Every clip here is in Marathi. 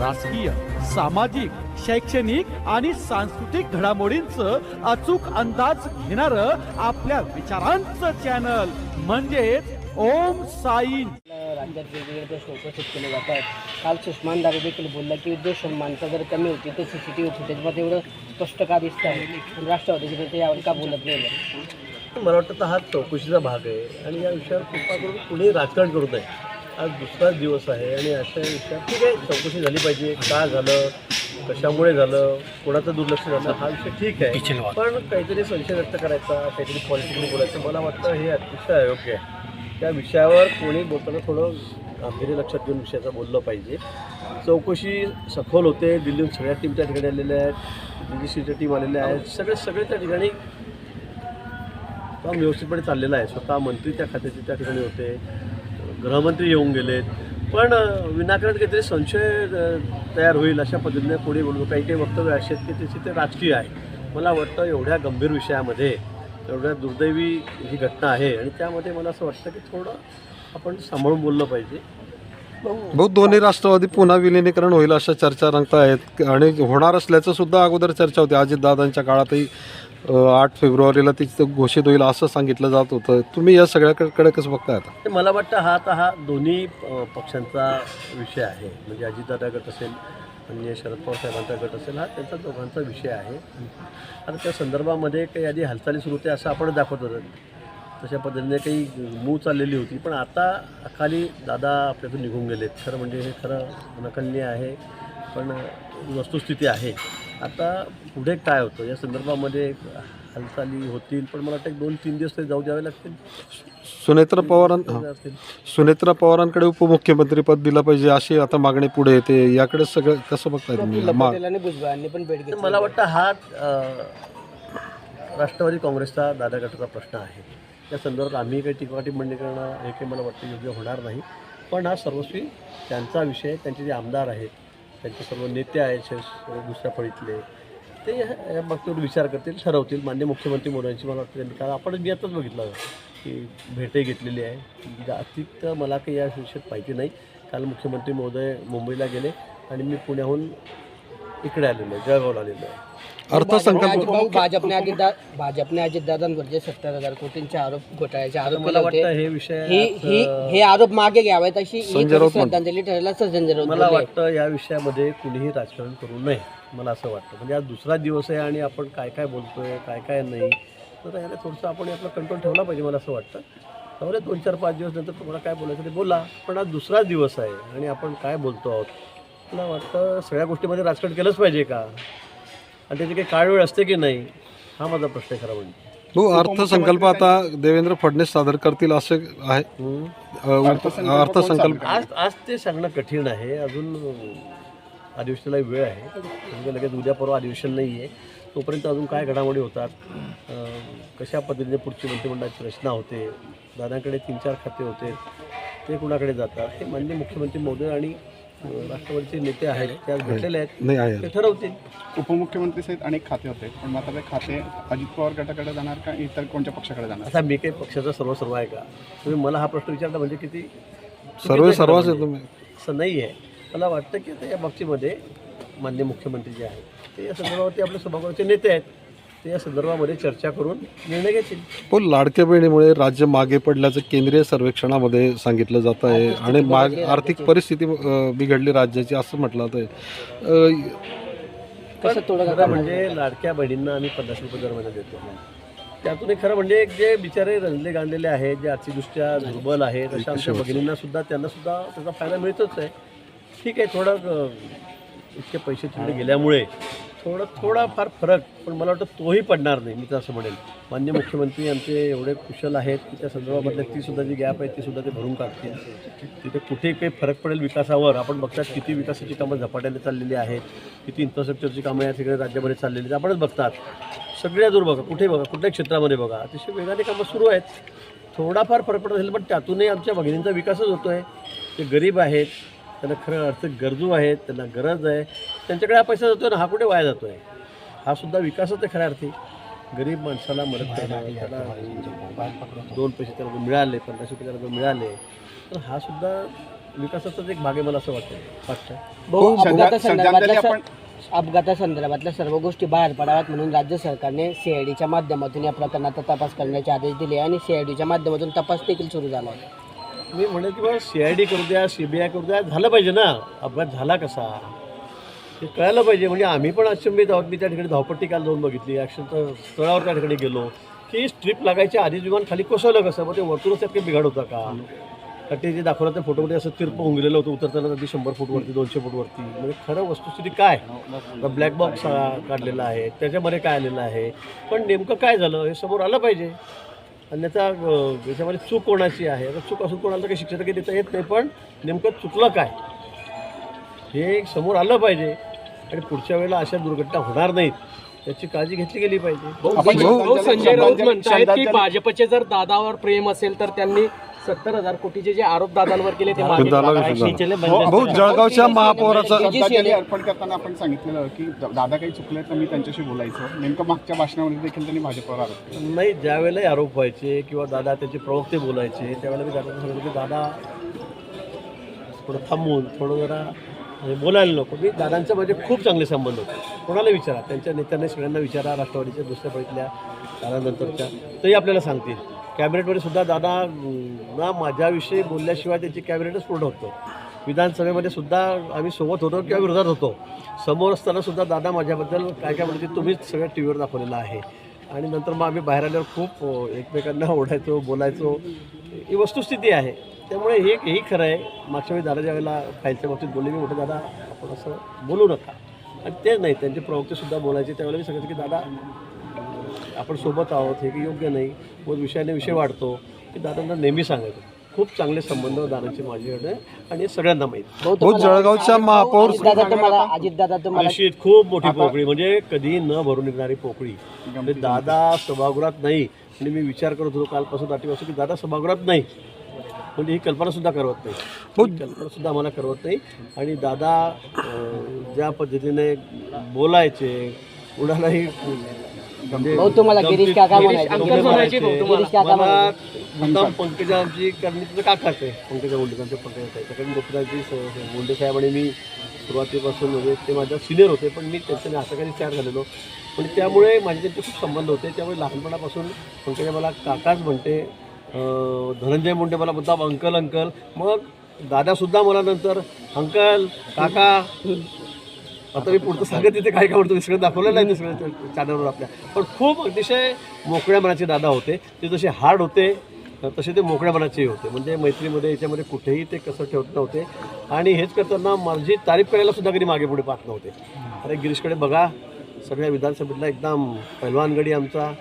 राजकीय सामाजिक शैक्षणिक आणि सांस्कृतिक घडामोडींचं अचूक अंदाज घेणार आपल्या विचारांचं चॅनल म्हणजेच ओम साईन. राज्यात वेगवेगळे प्रश्न उपस्थित केले जात आहेत काल सुषमान दारे देखील बोलला की उद्योग माणसं जर कमी होती तर सी सी टी व्ही फुटेजमध्ये एवढं स्पष्ट का दिसतं आहे? राष्ट्रवादीचे नेते यावर का बोलत नाही? मला वाटतं तर हा चौकशीचा भाग आहे. आणि या विषयावर कृपा करून कुणी राजकारण करू नये. आज दुसराच दिवस आहे आणि अशा विषयात ठीक आहे चौकशी झाली पाहिजे. का झालं? कशामुळे झालं? कोणाचं दुर्लक्ष झालं? हा विषय ठीक आहे. पण काहीतरी संशय व्यक्त करायचा काहीतरी पॉलिटिकली बोलायचं. मला वाटतं हे अतिशय अयोग्य आहे. त्या विषयावर कोणी बोलताना थोडं गांभीर्य लक्षात घेऊन विषयाचं बोललं पाहिजे. चौकशी सखोल होते. दिल्लीहून सगळ्या टीम त्या ठिकाणी आलेल्या आहेत. सीच्या टीम आलेल्या आहेत. सगळे सगळे त्या ठिकाणी काम व्यवस्थितपणे चाललेलं आहे. स्वतः मंत्री त्या खात्याचे त्या ठिकाणी होते. गृहमंत्री येऊन गेलेत. पण विनाकारण काहीतरी संशय तयार होईल अशा पद्धतीने कोणी बोलतो काही काही वक्तव्य असे आहेत की त्याचे ते राजकीय आहे. मला वाटतं एवढ्या गंभीर विषयामध्ये एवढ्या दुर्दैवी ही घटना आहे आणि त्यामध्ये मला असं वाटतं की थोडं आपण सांभाळून बोललं पाहिजे. भाऊ दोन्ही राष्ट्रवादी पुन्हा विलिनीकरण होईल अशा चर्चा रंगत आहेत. आणि होणार असल्याचं सुद्धा अगोदर चर्चा होती. अजितदादांच्या काळातही आठ फेब्रुवारीला तिचं घोषित होईल असं सांगितलं जात होतं. तुम्ही या सगळ्याकडे कसं बघताय आता ते मला वाटतं हा आता हा दोन्ही पक्षांचा विषय आहे. म्हणजे अजितदादा गट असेल म्हणजे शरद पवार साहेबांचा गट असेल हा त्यांचा दोघांचा विषय आहे. आणि त्या संदर्भामध्ये काही आधी हालचाली सुरू होते असं आपण दाखवत होतो. तशा पद्धतीने काही मूव चाललेली होती. पण आता खाली दादा आपल्यातून निघून गेलेत. खरं म्हणजे हे खरं नकलनीय आहे पण वस्तुस्थिती आहे. आता पुढे काय होतं? या संदर्भामध्ये हालचाली होतील पण मला वाटतं एक दोन तीन दिवस तरी जाऊ द्यावे लागतील. सुनेत्रा पवारां सुनेत्रा पवारांकडे उपमुख्यमंत्रीपद दिलं पाहिजे अशी आता मागणी पुढे येते. याकडे सगळं कसं बघताय तुम्ही? मला वाटतं हा राष्ट्रवादी काँग्रेसचा दादा गटाचा प्रश्न आहे. या संदर्भात आम्ही काही टिकवाटी टिप्पणी करणं हे काही मला वाटतं योग्य होणार नाही. पण हा सर्वस्वी त्यांचा विषय त्यांचे जे आमदार आहेत त्यांचे सर्व नेते आहेत दुसऱ्या फळीतले ते ह्या- या बाबतीवर विचार करतील ठरवतील. मान्य मुख्यमंत्री मोदयांची मला वाटतं त्यांनी कारण आपण मी आताच बघितलं की भेटही घेतलेली आहे. अतिरिक्त मला काही या विषयात माहिती नाही. काल मुख्यमंत्री महोदय मुंबईला गेले आणि मी पुण्याहून इकडे आलेलो आहे जळगावला आलेलो आहे. अर्थसंकल्प भाऊ भाजपने अजित भाजपने अजितदादांवरचे सत्तर हजार कोटींचे आरोप घोटाळ्याचे आरोप केले मला होते वाटतं हे विषय ही ही हे आरोप मागे घ्यावेत अशी ही संजय खरी राऊत म्हणतात. श्रद्धांजली ठरेल असं संजय राऊत मला बोलले. वाटतं या विषयामध्ये कुणीही राजकारण करू नये मला असं वाटतं म्हणजे आज दुसरा दिवस आहे आणि आपण काय काय बोलतोय काय काय नाही तर याला थोडंसं आपण आपला कंट्रोल ठेवला पाहिजे मला असं वाटतं त्यामुळे दोन चार पाच दिवस नंतर तुम्हाला काय बोलायचं ते बोला पण आज दुसराच दिवस आहे आणि आपण काय बोलतो आहोत मला वाटतं सगळ्या गोष्टीमध्ये राजकारण केलंच पाहिजे का आणि त्याची काही काळ वेळ असते की नाही हा माझा प्रश्न आहे खरा म्हणजे. भाऊ अर्थसंकल्प आता देवेंद्र फडणवीस सादर करतील असं आहे. अ, अर्थसंकल्प आज आज ते सांगणं कठीण आहे. अजून अधिवेशनाला वेळ आहे. म्हणजे लगेच उद्या परवा अधिवेशन नाही आहे तोपर्यंत अजून काय घडामोडी होतात? अं, कशा पद्धतीने पुढची मंत्रिमंडळाची रचना होते? दादांकडे तीन चार खाते होते. ते कुणाकडे जातात? हे मान्य मुख्यमंत्री महोदय आणि राष्ट्रवादीचे नेते आहेत ते आज भेटलेले आहेत. नाही आहे ते ठरवतील. उपमुख्यमंत्री सहित अनेक खाते होते पण आता ते खाते अजित पवार गटाकडे जाणार का इतर कोणत्या पक्षाकडे जाणार? आता मी काही पक्षाचा सर्व सर्व आहे का? तुम्ही मला हा प्रश्न विचारला म्हणजे किती सर्व चुकीचं आहे सर्वच खरं आहे तुम्ही. असं नाही आहे. मला वाटतं की आता या बाबतीमध्ये मान्य मुख्यमंत्री जे आहेत ते या संदर्भावरती आपल्या सभागृहाचे नेते आहेत. ते या संदर्भामध्ये चर्चा करून निर्णय घेतील. पण लाडक्या बहिणीमुळे राज्य मागे पडल्याचं केंद्रीय सर्वेक्षणामध्ये सांगितलं जात आहे आणि माग आर्थिक परिस्थिती अ, बिघडली राज्याची असं म्हटलं जात आहे. कसं थोडं खरं म्हणजे लाडक्या बहिणींना आम्ही पन्नास रुपये दर महिना देतो. त्यातून एक खरं म्हणजे जे बिचारे रंजले गांधलेले आहेत जे आर्थिकदृष्ट्या दुर्बल आहेत अशा आमच्या भगिनींना सुद्धा त्यांना सुद्धा त्याचा फायदा मिळतोच आहे. ठीक आहे थोडं अं, इतके पैसे तिकडे गेल्यामुळे थोडं थोडा फार फरक पण मला वाटतं तोही पडणार नाही मी तर असं म्हणेल. मान्य मुख्यमंत्री आमचे एवढे कुशल आहेत की त्या संदर्भामधल्या ती सुद्धा जी गॅप आहे ती सुद्धा ते भरून काढतील. तिथे कुठे काही फरक पडेल विकासावर आपण बघतात किती विकासाची कामं झपाट्याने चाललेली आहेत किती इन्फ्रास्ट्रक्चरची कामं या सगळ्या राज्यामध्ये चाललेली आहेत आपणच बघतात. सगळ्या दूर बघा कुठे बघा कुठल्या क्षेत्रामध्ये बघा अतिशय वेगाने कामं सुरू आहेत. थोडाफार फरक पडत असेल पण त्यातूनही आमच्या भगिनींचा विकासच होतो आहे ते गरीब आहेत त्यांना खरं अर्थ गरजू आहेत त्यांना गरज आहे. त्यांच्याकडे हा पैसा जातो ना हा कुठे वाया जातो आहे हा सुद्धा विकासच आहे खऱ्या अर्थी. गरीब माणसाला मदत करणं त्याला दोन पैसे त्याला जर मिळाले पन्नास रुपये त्याला जर मिळाले तर हा सुद्धा विकासाचाच एक भाग आहे मला असं वाटतं वाटतं भाऊ श्रद्धा- अपघातासंदर्भातल्या श्रद्धांजली आपण- स- अपघातासंदर्भातल्या सर्व गोष्टी बाहेर पडाव्यात म्हणून राज्य सरकारने सीआयडीच्या माध्यमातून या प्रकरणाचा तपास करण्याचे आदेश दिले आणि सीआयडीच्या माध्यमातून तपास देखील सुरू झाला आहे मी म्हणे की बाबा सी आय डी करू द्या सी बी आय करू द्या झालं पाहिजे ना. अपघात झाला कसा? हे कळायला पाहिजे. म्हणजे आम्ही पण अचंबित आहोत. मी त्या ठिकाणी धावपट्टी काल जाऊन बघितली. ॲक्शनच्या स्थळावर त्या ठिकाणी गेलो. की स्ट्रीप लागायच्या आधीच विमान खाली कोसळलं कसं? मग ते वरतूनच त्यात काही बिघाड होता का? ते जे दाखवलं त्या फोटोमध्ये असं तिरप होऊन गेलेलं होतं उतरताना अगदी शंभर फूटवरती दोनशे फूटवरती म्हणजे खरं वस्तुस्थिती काय? ब्लॅक बॉक्स काढलेला आहे. त्याच्यामध्ये काय आलेलं आहे? पण नेमकं काय झालं? हे समोर आलं पाहिजे. अन्यथा अं, याच्यामध्ये चूक कोणाची आहे? आता चूक असून कोणाला काही शिक्षा तर काही देता येत नाही पण नेमकं चुकलं काय? हे समोर आलं पाहिजे. आणि पुढच्या वेळेला अशा दुर्घटना होणार नाहीत. याची काळजी घेतली गेली पाहिजे. भाऊ संजय राऊत म्हणतायत की भाजपचे जर दादावर प्रेम असेल तर त्यांनी सत्तर हजार कोटीचे जे आरोप दादांवर केले ते मागे झाला. भाऊ जळगावच्या महापौराचा श्रद्धांजली अर्पण करताना आपण सांगितलेलं की दादा काही चुकले तर मी त्यांच्याशी बोलायचं. नेमकं मागच्या भाषणामध्ये देखील त्यांनी भाजपवर आरोप केला. नाही ज्यावेळेला हे आरोप व्हायचे किंवा दादा त्याचे प्रवक्ते बोलायचे त्यावेळेला मी दादा सांगितलं की दादा थोडं थांबून थोडं जरा म्हणजे बोलायला नको. मी दादांचे माझे खूप चांगले संबंध होते. कोणाला विचारा? त्यांच्या नेत्यांना सगळ्यांना विचारा राष्ट्रवादीच्या दुसऱ्या पळीतल्या दादानंतरच्या. तरी आपल्याला सांगतील. कॅबिनेटमध्ये सुद्धा दादा ना माझ्याविषयी बोलल्याशिवाय त्याची कॅबिनेटच पूर्ण होतं विधानसभेमध्ये सुद्धा आम्ही सोबत होतो किंवा विरोधात होतो. समोर असताना सुद्धा दादा माझ्याबद्दल काय काय म्हणते तुम्हीच सगळ्या टी व्हीवर दाखवलेलं आहे. आणि नंतर मग आम्ही बाहेर आल्यावर खूप एकमेकांना ओढायचो बोलायचो. ही वस्तुस्थिती आहे. त्यामुळे हे हेही खरं आहे. मागच्या वेळी दादा ज्यावेळेला फाईलच्या बाबतीत बोलले मी मोठे दादा आपण असं बोलू नका. आणि ते नाही त्यांचे प्रवक्तेसुद्धा बोलायचे. त्यावेळेला मी सांगितलं की दादा आपण सोबत आहोत हे की योग्य नाही. मग विषयाने विषय वाढतो. की दादांना नेहमी सांगायचं. खूप चांगले संबंध दादांचे माझ्याकडे आणि हे सगळ्यांना माहीत. जळगावच्या महापौर दादा तुम्हाला अजित दादा तुम्हाला निश्चित खूप मोठी पोकळी. म्हणजे कधी न भरून निघणारी पोकळी. म्हणजे दादा सभागृहात नाही. आणि मी विचार करत होतो कालपासून रात्रीपासून की दादा सभागृहात नाही. म्हणजे ही कल्पना सुद्धा करवत नाही. ही कल्पना सुद्धा आम्हाला करवत नाही. आणि दादा ज्या पद्धतीने बोलायचे कुणालाही भाऊ तुम्हाला गिरीश काका गिरीश म्हणायचे. काका मला म्हणायचे. मुद्दाम पंकजा आमची कारण तिचं काकाच आहे. पंकजा मुंडेकांचे पंकजा आहे त्याकडे गोपीनाथजी स- मुंडे साहेब आणि मी सुरुवातीपासून म्हणजे ते माझ्या सिनियर होते पण मी त्यांच्या हाताखाली तयार झालेलो. पण त्यामुळे माझे त्यांचे खूप संबंध होते. त्यामुळे लहानपणापासून पंकजा मला काकाच म्हणते. धनंजय मुंडे मला मुद्दाम अंकल अंकल. मग दादासुद्धा मला नंतर अंकल काका. आता मी पुढचं सांगत तिथे काय काय म्हणतो सगळं दाखवलेलं आहे ते सगळं चॅनलवर आपल्या. पण खूप अतिशय मोकळ्या मनाचे दादा होते. ते जसे हार्ड होते तसे ते मोकळ्या मनाचेही होते. म्हणजे मैत्रीमध्ये याच्यामध्ये कुठेही ते कसं ठेवत नव्हते. आणि हेच करताना माझी तारीफ करायला सुद्धा कधी मागे पुढे पाहत नव्हते. अरे गिरीशकडे बघा सगळ्या विधानसभेतला एकदम पैलवानगडी आमचा.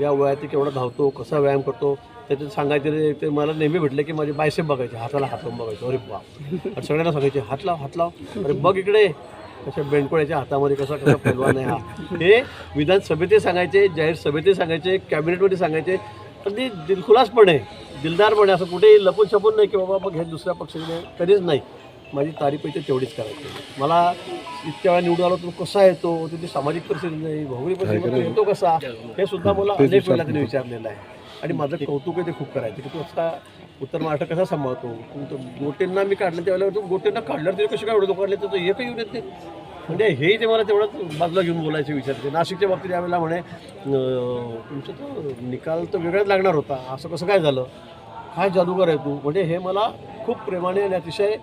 या वयात केवढा धावतो कसा व्यायाम करतो. त्याच्यात सांगायचे ते मला नेहमी भेटले की माझे बायसेप बघायचे हाताला हात लावून बघायचे. अरे बाप. आणि सगळ्यांना सांगायचे हात लाव हात लाव. अरे बघ इकडे. कशा बेंडकोळ्याच्या हातामध्ये कसा कसा पैलवान आहे हा. हे विधानसभेतही सांगायचे जाहीर सभेतही सांगायचे कॅबिनेटमध्ये सांगायचे. अगदी दिलखुलासपणे दिलदारपणे असं कुठेही लपून छपून नाही की बाबा मग हे दुसऱ्या पक्षाने कधीच नाही. माझी तारीफ इथे तेवढीच करायची. मला इतक्या वेळा निवडून आलो तो कसा येतो? तिथे सामाजिक परिस्थिती नाही भौगोलिक परिस्थिती येतो कसा? हे सुद्धा मला अनेक वेळा त्यांनी विचारलेलं आहे. आणि माझं कौतुक आहे ते खूप करायचं की तू असा उत्तर महाराष्ट्र कसा सांभाळतो? गोटेंना मी काढलं त्यावेळेला तू गोटेंना काढल्यावर तरी कसे काय एवढं काढले तर तो एकही येऊन येत म्हणजे हेही ते मला तेवढंच बाजूला घेऊन बोलायचे विचारते नाशिकच्या बाबतीत यावेळेला म्हणे तुमचं तो निकाल तर वेगळाच लागणार होता. असं कसं काय झालं? काय जादूगर आहे तू? म्हणजे हे मला खूप प्रेमाने आणि अतिशय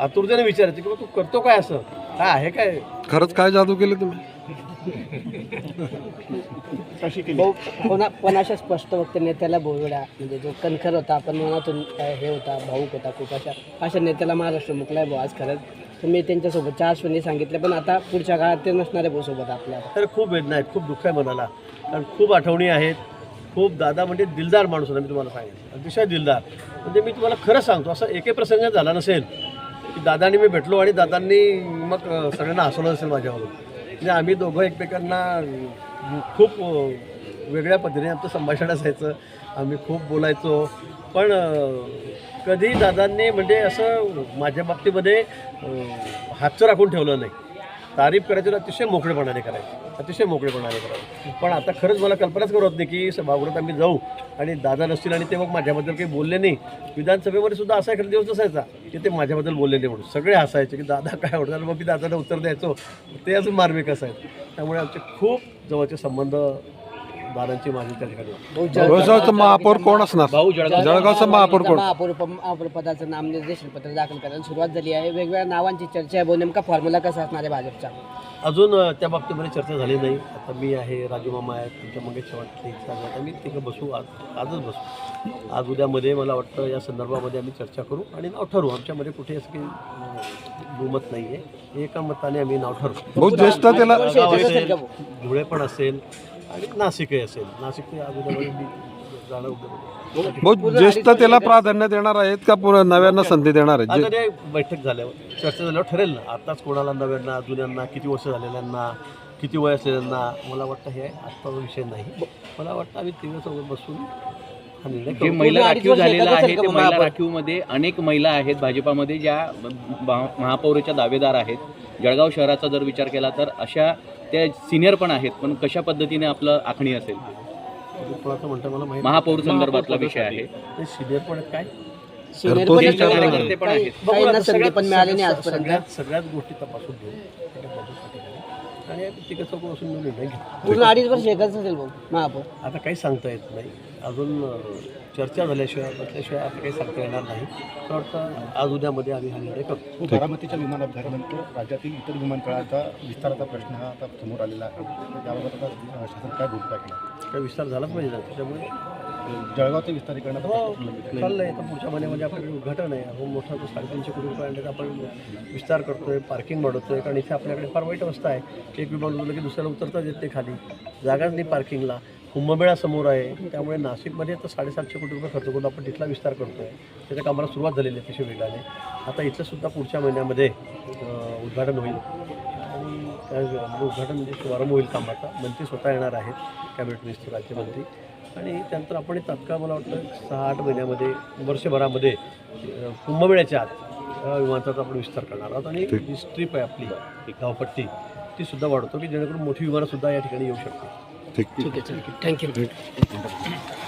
आतुरतेने विचारायचे की तू करतो काय असं? काय आहे काय? खरंच काय जादू केली तुम्ही? कशी केली? भाऊ कोणा पण अशा स्पष्ट वक्ते नेत्याला बोलवला म्हणजे जो कणखर होता आपण मनातून हे होता भाऊक होता खूप अशा अशा नेत्याला महाराष्ट्र मुकलाय भाऊ आज खरंच. तुम्ही त्यांच्यासोबत चार आश्वनी सांगितल्या पण आता पुढच्या काळात ते नसणारे भाऊ सोबत आपल्या. तर खूप वेदना आहेत खूप दुःख आहे मनाला. कारण खूप आठवणी आहेत खूप दादा म्हणजे दिलदार माणूस होता मी तुम्हाला सांगितलं. अतिशय दिलदार. म्हणजे मी तुम्हाला खरं सांगतो असं एकही प्रसंग झाला नसेल की दादांनी मी भेटलो आणि दादांनी मग सगळ्यांना हसवलं असेल माझ्यावरून. म्हणजे आम्ही दोघं एकमेकांना खूप वेगळ्या पद्धतीने आमचं संभाषण असायचं. आम्ही खूप बोलायचो. पण कधी दादांनी म्हणजे असं माझ्या बाबतीमध्ये हातचं राखून ठेवलं नाही. तारीफ करायचं अतिशय मोकळेपणाने करायचं. अतिशय मोकळेपणाने करावं पण आता खरंच मला कल्पनाच करत नाही की सभागृहात आम्ही जाऊ आणि दादा नसतील आणि ते मग माझ्याबद्दल काही बोलले नाही. विधानसभेमध्ये सुद्धा असा एखादा दिवस असायचा की ते माझ्याबद्दल बोलले नाही म्हणून. सगळे हसायचे की दादा काय आवडतात मग मी दादाला उत्तर द्यायचो. ते अजून मार्मिक असायचं त्यामुळे आमचे खूप जवळचे संबंध दादांची माझी त्या ठिकाणी. जळगावचा महापौर कोण असणार जळगावचा महापौर कोण? महापौर महापौर पदाचं नामनिर्देशन पत्र दाखल करायला सुरुवात झाली आहे वेगवेगळ्या नावांची चर्चा आहे भाऊ. नेमका फॉर्म्युला कसा असणार आहे भाजपचा? अजून त्या बाबतीमध्ये चर्चा झाली नाही. आता मी आहे राजू मामा आहेत तुमच्या मग शेवटची आता मी तिकडं बसू आज आजच बसू. आज उद्यामध्ये मला वाटतं या संदर्भामध्ये आम्ही चर्चा करू आणि नाव ठरवू. आमच्यामध्ये कुठे असं काही अ, दुमत नाही आहे एका मताने आम्ही नाव ठरवू. भाऊ ज्येष्ठतेला जळगाव असेल धुळे पण असेल आणि नाशिकही असेल. नाशिक ते आज उद्यामध्ये मी जाणं उद्या भाऊ ज्येष्ठतेला प्राधान्य देणार आहेत का पुन्हा नव्यांना संधी देणार आहेत? आता जे- ते बैठक झाल्यावर चर्चा झाल्यावर ठरेल ना. आताच कोणाला नव्यांना जुन्यांना किती वर्ष झालेल्यांना किती वय असलेल्यांना मला वाटतं हे आत्ताचा विषय नाही. मला वाटतं आम्ही तिघं चौघं बसून हा निर्णय जे करू. महिला पूर्ण अडीच राखीव वर्ष झालेला एकत्रच आहे ते महिला? राखीवमध्ये अनेक महिला आहेत भाजपामध्ये ज्या महा- महापौराच्या दावेदार आहेत. जळगाव शहराचा जर विचार केला तर अशा त्या सिनियर पण आहेत पण कशा पद्धतीने आपलं आखणी असेल? तुम्ही कोणाचं म्हणता मला माहिती महापौर संदर्भातला विषय आहे. ते सिनियर पण आहेत काय? सिनियर तो पण ज्येष्ठ आहेत, कार्यकर्ते पण आहेत. बघू काहींना आता संधी सगळ्यात- पण मिळाली नाही सगळ्यात- आजपर्यंत सगळ्यात सगळ्याच गोष्टी तपासून घेऊ. आणि निर्णय घेऊ. पूर्ण अडीच वर्ष एकच असेल भाऊ महापौर. आता काही सांगता येत नाही. अजून अं, चर्चा झाल्याशिवाय बसल्याशिवाय आता काही सांगता येणार नाही. मला वाटतं आज उद्यामध्ये आम्ही हा निर्णय करतो बारामतीच्या विमान अपघातानंतर राज्यातील इतर विमानतळाचा विस्ताराचा प्रश्न हा आता समोर आलेला आहे. त्याबाबत आता शासन काय भूमिका केली काय विस्तार झालाच पाहिजे ना त्याच्यामुळे? जळगावचं विस्तारीकरणाचा हो प्रलंबित आहे. तर पुढच्या महिन्यामध्ये आपल्याकडे उद्घाटन आहे हो मोठा तो साडेतीनशे कोटी रुपये आणण्याचा आपण विस्तार करतोय पार्किंग वाढवतोय. कारण इथे आपल्याकडे फार वाईट अवस्था आहे. एक विमान उडलं की दुसऱ्याला उतरताच येत खाली. जागाच नाही पार्किंगला कुंभमेळा समोर आहे. त्यामुळे नाशिकमध्ये तर साडेसातशे कोटी रुपये खर्च करून आपण तिथला विस्तार करतोय. त्याच्या कामाला सुरुवात झालेली आहे अतिशय वेगाने आता इथलं सुद्धा पुढच्या महिन्यामध्ये उद्घाटन होईल. आणि काय म्हणजे उद्घाटन म्हणजे शुभारंभ होईल कामाचा. मंत्री स्वतः येणार आहेत कॅबिनेट मिनिस्टर राज्यमंत्री. आणि त्यानंतर आपण तात्काळ मला वाटतं सहा आठ महिन्यामध्ये वर्षभरामध्ये कुंभमेळ्याच्या आत या विमानाचा आपण विस्तार करणार आहोत. आणि जी स्ट्रीप आहे आपली ही गावपट्टी ती सुद्धा वाढवतो की जेणेकरून मोठी विमानं सुद्धा या ठिकाणी येऊ शकते ठीक ठीक आहे थँक्यू